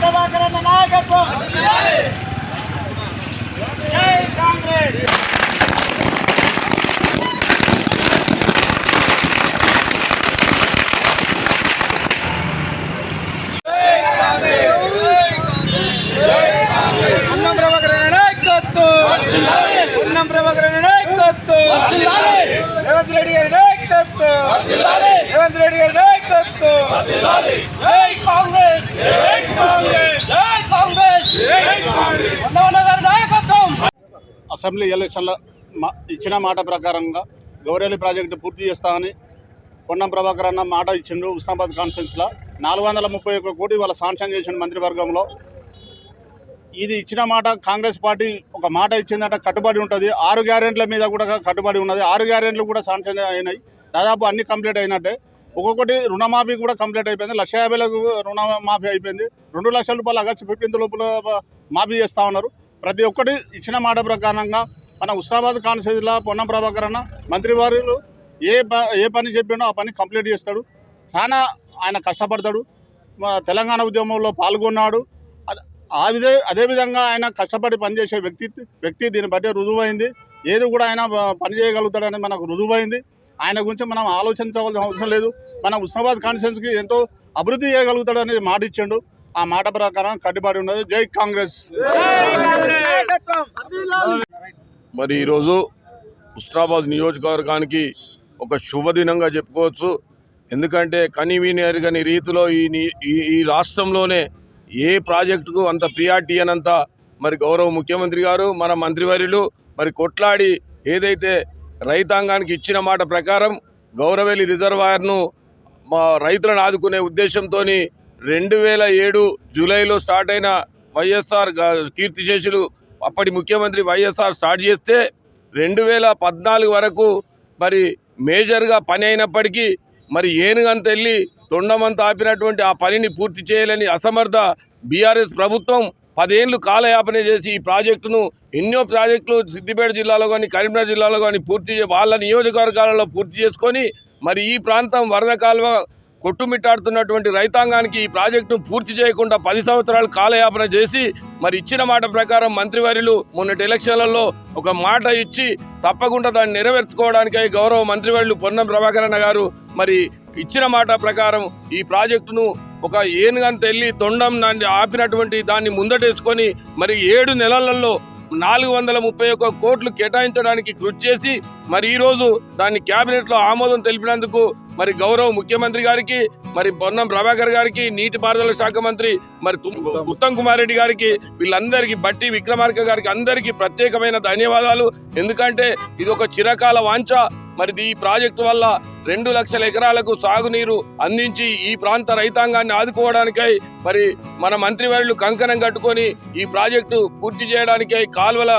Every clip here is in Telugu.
ప్రభాకర్ అన్న నాయకత్వం. జై కాంగ్రెస్. రేవంత్ రెడ్డి గారి నాయకత్వం. రేవంత్ రెడ్డి గారి నాయకత్వం జై కాంగ్రెస్ జై కాంగ్రెస్ జై కాంగ్రెస్ జై కాంగ్రెస్ ఉన్నవన్న గారి నాయకత్వం అసెంబ్లీ ఎలక్షన్ల మా- ఇచ్చిన మాట ప్రకారంగా గౌరేలి ప్రాజెక్టు పూర్తి చేస్తామని పొన్నం ప్రభాకర్ అన్న మాట ఇచ్చిండు ఉస్నాబాద్ కాన్ఫరెన్స్లో నాలుగు వందల ముప్పై ఒక్క కోటి వాళ్ళ శాంక్షన్ చేసిన మంత్రివర్గంలో. ఇది ఇచ్చిన మాట కాంగ్రెస్ పార్టీ ఒక మాట ఇచ్చిందంటే కట్టుబడి ఉంటుంది. ఆరు గ్యారెంట్ల మీద కూడా కట్టుబడి ఉన్నది. ఆరు గ్యారెంట్లు కూడా శాంక్షన్ అయినాయి. దాదాపు అన్ని కంప్లీట్ అయినట్టే. ఒక్కొక్కటి రుణమాఫీ కూడా కంప్లీట్ అయిపోయింది. లక్ష యాభైలకు రుణమాఫీ అయిపోయింది. రెండు లక్షల రూపాయలు ఆగస్టు ఫిఫ్టీన్త్ లోపల మాఫీ చేస్తూ ఉన్నారు. ప్రతి ఒక్కటి ఇచ్చిన మాట ప్రకారంగా మన హుస్నాబాద్ కాన్స్టిట్యూన్సీలో పొన్నం ప్రభాకర్ అన్న మంత్రివారులు ఏ ఏ పని చెప్పినో ఆ పని కంప్లీట్ చేస్తాడు. చాలా ఆయన కష్టపడతాడు. తెలంగాణ ఉద్యమంలో పాల్గొన్నాడు. అద- ఆ విధే అదేవిధంగా ఆయన కష్టపడి పనిచేసే వ్యక్తి వ్యక్తి దీన్ని బట్టి రుజువైంది. ఏది కూడా ఆయన ప- పని చేయగలుగుతాడని మనకు రుజువైంది. ఆయన గురించి మనం ఆలోచించవలసిన అవసరం లేదు. మన ఉస్నాబాద్ కాన్స్టిట్యూన్సీకి ఎంతో అభివృద్ధి చేయగలుగుతాడని మాట ఇచ్చాడు. ఆ మాట ప్రకారం కట్టుబడి ఉన్నది. జై కాంగ్రెస్. మరి ఈరోజు హుస్నాబాద్ నియోజకవర్గానికి ఒక శుభదినంగా చెప్పుకోవచ్చు. ఎందుకంటే కనివిని ఎరగని రీతిలో ఈ ఈ ఈ రాష్ట్రంలోనే ఏ ప్రాజెక్టుకు అంత ప్రియారిటీ అనంత మరి గౌరవ ముఖ్యమంత్రి గారు మన మంత్రివర్యులు మరి కొట్లాడి ఏదైతే రైతాంగానికి ఇచ్చిన మాట ప్రకారం గౌరవేలి రిజర్వాయర్ను మా రైతులను ఆదుకునే ఉద్దేశంతో రెండు వేల ఏడు జూలైలో స్టార్ట్ అయిన వైఎస్ఆర్ కీర్తి కీర్తిశేషులు అప్పటి ముఖ్యమంత్రి వైఎస్ఆర్ స్టార్ట్ చేస్తే రెండు వేల పద్నాలుగు వరకు మరి మేజర్గా పని అయినప్పటికీ మరి ఏనుగంత వెళ్ళి తొండమంత ఆపినటువంటి ఆ పనిని పూర్తి చేయాలని అసమర్థ బీఆర్ఎస్ ప్రభుత్వం పదేళ్ళు కాలయాపన చేసి ఈ ప్రాజెక్టును ఎన్నో ప్రాజెక్టులు సిద్దిపేట జిల్లాలో కానీ కరీంనగర్ జిల్లాలో కానీ పూర్తి వాళ్ళ నియోజకవర్గాలలో పూర్తి చేసుకొని మరి ఈ ప్రాంతం వరద కాలువ కొట్టుమిట్టాడుతున్నటువంటి రైతాంగానికి ఈ ప్రాజెక్టును పూర్తి చేయకుండా పది సంవత్సరాలు కాలయాపన చేసి మరి ఇచ్చిన మాట ప్రకారం మంత్రివర్యులు మొన్నటి ఎలక్షన్లలో ఒక మాట ఇచ్చి తప్పకుండా దాన్ని నెరవేర్చుకోవడానికై గౌరవ మంత్రివర్యులు పొన్నం ప్రభాకరణ గారు మరి ఇచ్చిన మాట ప్రకారం ఈ ప్రాజెక్టును ఒక ఏనుగంత వెళ్ళి తొండం దాన్ని ఆపినటువంటి దాన్ని ముందటేసుకొని మరి ఏడు నెలలలో నాలుగు వందల ముప్పై ఒక్క కోట్లు కేటాయించడానికి కృషి చేసి మరి ఈరోజు దాన్ని క్యాబినెట్లో ఆమోదం తెలిపినందుకు మరి గౌరవ ముఖ్యమంత్రి గారికి మరి పొన్నం ప్రభాకర్ గారికి నీటిపారుదల శాఖ మంత్రి మరి తుమ్- ఉత్తమ్. కుమార్ రెడ్డి గారికి వీళ్ళందరికీ బట్టి విక్రమార్క గారికి అందరికీ ప్రత్యేకమైన ధన్యవాదాలు. ఎందుకంటే ఇది ఒక చిరకాల వాంఛ. మరి ఈ ప్రాజెక్టు వల్ల రెండు లక్షల ఎకరాలకు సాగునీరు అందించి ఈ ప్రాంత రైతాంగాన్ని ఆదుకోవడానికై మరి మన మంత్రివర్యులు కంకణం కట్టుకొని ఈ ప్రాజెక్టు పూర్తి చేయడానికై కాల్వల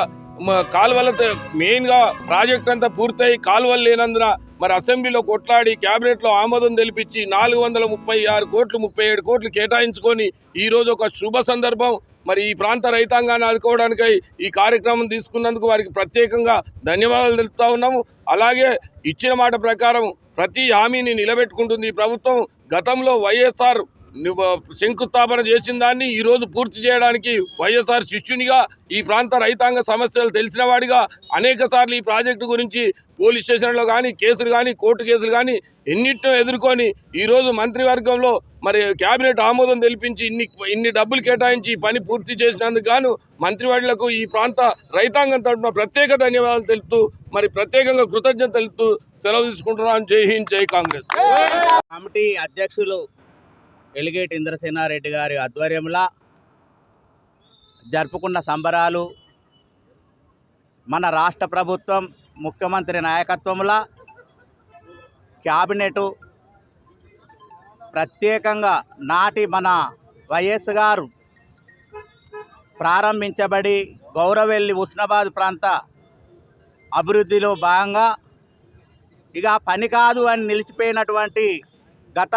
కాలువలతో మెయిన్గా ప్రాజెక్ట్ అంతా పూర్తయి కాలువలు లేనందున మరి అసెంబ్లీలో కొట్లాడి క్యాబినెట్లో ఆమోదం తెలిపించి నాలుగు వందల ముప్పై ఆరు కోట్లు ముప్పై ఏడు కోట్లు కేటాయించుకొని ఈరోజు ఒక శుభ సందర్భం. మరి ఈ ప్రాంత రైతాంగాన్ని ఆదుకోవడానికై ఈ కార్యక్రమం తీసుకున్నందుకు వారికి ప్రత్యేకంగా ధన్యవాదాలు తెలుపుతా ఉన్నాము. అలాగే ఇచ్చిన మాట ప్రకారం ప్రతి హామీని నిలబెట్టుకుంటుంది ఈ ప్రభుత్వం. గతంలో వైఎస్ఆర్ శంకుస్థాపన చేసిన దాన్ని ఈరోజు పూర్తి చేయడానికి వైఎస్ఆర్ శిష్యునిగా ఈ ప్రాంత రైతాంగ సమస్యలు తెలిసిన వాడిగా అనేక సార్లు ఈ ప్రాజెక్టు గురించి పోలీస్ స్టేషన్లో కానీ కేసులు కానీ కోర్టు కేసులు కానీ ఎన్నిటినో ఎదుర్కొని ఈరోజు మంత్రివర్గంలో మరి కేబినెట్ ఆమోదం తెలిపించి ఇన్ని ఇన్ని డబ్బులు కేటాయించి పని పూర్తి చేసినందుకు గాను మంత్రివాడులకు ఈ ప్రాంత రైతాంగం తరఫున ప్రత్యేక ధన్యవాదాలు తెలుపుతూ మరి ప్రత్యేకంగా కృతజ్ఞత తెలుపుతూ సెలవు తీసుకుంటున్నాను జై హింద్ జై కాంగ్రెస్. కమిటీ అధ్యక్షులు ఎలిగేటి ఇంద్రసేనారెడ్డి గారి ఆధ్వర్యంలో జరుపుకున్న సంబరాలు మన రాష్ట్ర ప్రభుత్వం ముఖ్యమంత్రి నాయకత్వంలో క్యాబినెటు ప్రత్యేకంగా నాటి మన వైఎస్ గారు ప్రారంభించబడి గౌరవెల్లి ఉస్నాబాద్ ప్రాంత అభివృద్ధిలో భాగంగా ఇక పని కాదు అని నిలిచిపోయినటువంటి గత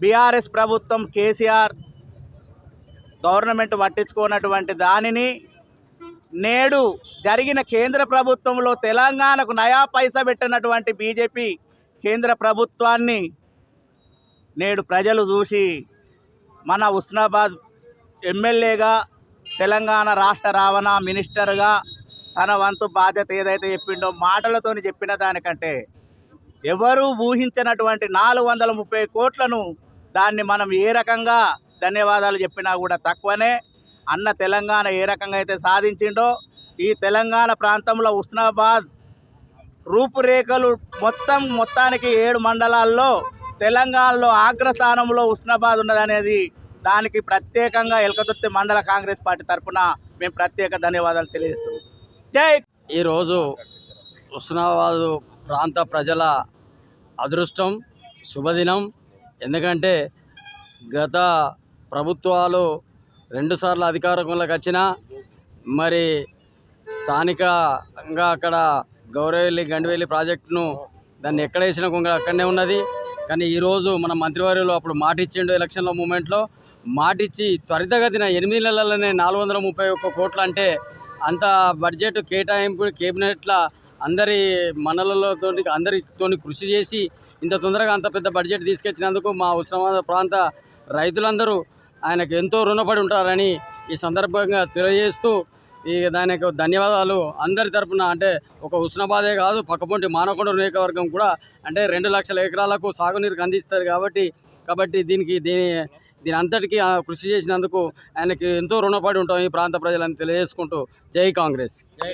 బీఆర్ఎస్ ప్రభుత్వం కేసీఆర్ గవర్నమెంట్ పట్టించుకున్నటువంటి దానిని నేడు జరిగిన కేంద్ర ప్రభుత్వంలో తెలంగాణకు నయా పైసా పెట్టినటువంటి బీజేపీ కేంద్ర ప్రభుత్వాన్ని నేడు ప్రజలు చూసి మన ఉస్నాబాద్ ఎమ్మెల్యేగా తెలంగాణ రాష్ట్ర రవాణా మినిస్టర్గా తన వంతు బాధ్యత ఏదైతే చెప్పిండో మాటలతోని చెప్పిన దానికంటే ఎవరూ ఊహించినటువంటి నాలుగు వందల ముప్పై కోట్లను దాన్ని మనం ఏ రకంగా ధన్యవాదాలు చెప్పినా కూడా తక్కువనే. అన్న తెలంగాణ ఏ రకంగా అయితే సాధించిండో ఈ తెలంగాణ ప్రాంతంలో ఉస్నాబాద్ రూపురేఖలు మొత్తం మొత్తానికి ఏడు మండలాల్లో తెలంగాణలో అగ్రస్థానంలో ఉస్నాబాద్ ఉన్నదనేది దానికి ప్రత్యేకంగా ఎలకతుర్తి మండల కాంగ్రెస్ పార్టీ తరఫున మేము ప్రత్యేక ధన్యవాదాలు తెలియజేస్తున్నాం. జై ఈరోజు ఉస్నాబాదు ప్రాంత ప్రజల అదృష్టం శుభదినం. ఎందుకంటే గత ప్రభుత్వాలు రెండుసార్లు అధికారంలోకి వచ్చిన మరి స్థానికంగా అక్కడ గౌరవెల్లి గండివెల్లి ప్రాజెక్టును దాన్ని ఎక్కడ వేసిన కొంగ అక్కడనే ఉన్నది. కానీ ఈరోజు మన మంత్రివర్యులు అప్పుడు మాట ఇచ్చిండు ఎలక్షన్ల మూమెంట్లో మాటిచ్చి త్వరితగతిన ఎనిమిది నెలలనే నాలుగు వందల ముప్పై ఒక్క కోట్లు అంటే అంత బడ్జెట్ కేటాయింపు కేబినెట్ల అందరి మనలతో అందరితో కృషి చేసి ఇంత తొందరగా అంత పెద్ద బడ్జెట్ తీసుకొచ్చినందుకు మా ఉస్మానాబాద్ ప్రాంత రైతులందరూ ఆయనకు ఎంతో రుణపడి ఉంటారని ఈ సందర్భంగా తెలియజేస్తూ ఈ దానికి ధన్యవాదాలు. అందరి తరపున అంటే ఒక ఉష్ణబాధే కాదు పక్కపొంటి మానకొండ నియోజకవర్గం కూడా అంటే రెండు లక్షల ఎకరాలకు సాగునీరుకు అందిస్తారు కాబట్టి కాబట్టి దీనికి దీని దీని అంతటికీ ఆ కృషి చేసినందుకు ఆయనకి ఎంతో రుణపడి ఉంటాం ఈ ప్రాంత ప్రజలని తెలియజేసుకుంటూ. జై కాంగ్రెస్. జై